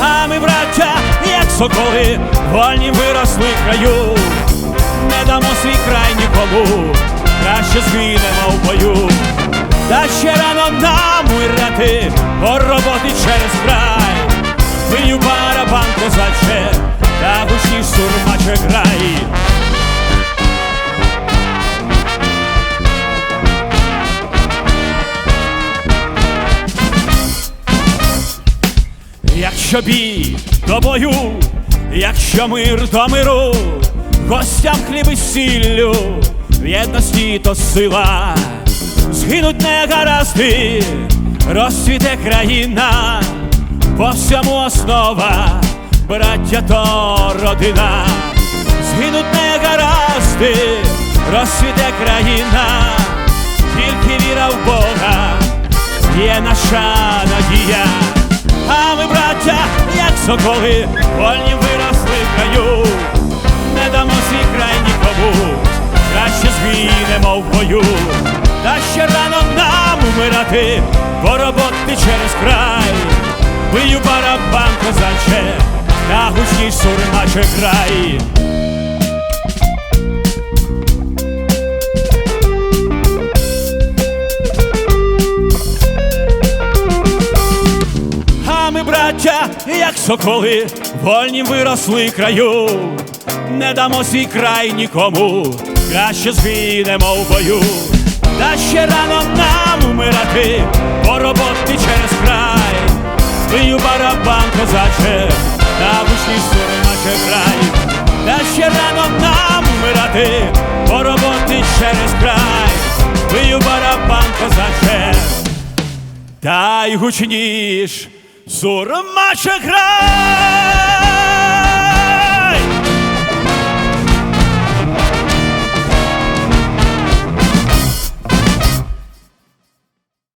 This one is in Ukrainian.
А ми, браття, як соколи, вольні виросли в краю, не дамо свій край нікому, краще згинемо в бою. Та ще рано нам умирати, по роботи через край, Бию барабан козаче, та гучні сурмаче грай. Якщо бій до бою, якщо мир до миру, гостям хліб і сіллю, в єдності то сила, згинуть негаразди, розцвіте країна, по всьому основа, браття то родина, згинуть негаразди, розцвіте країна, тільки віра в Бога є наша надія. Соколи, вольні виросли в краю, не дамо свій край нікому, краще згинемо в бою, та ще рано нам умирати, бо роботи через край, бию барабан козаче, та гучні сурмаче край. Як соколи, вольні виросли краю, не дамо свій край нікому, краще згинемо в бою, та ще рано нам умирати, по роботи через край, бию барабан козаче, та гучні сурмаче край, та ще рано нам умирати, по роботи через край, бию барабан козаче. Та й гучніш сурмаче грай!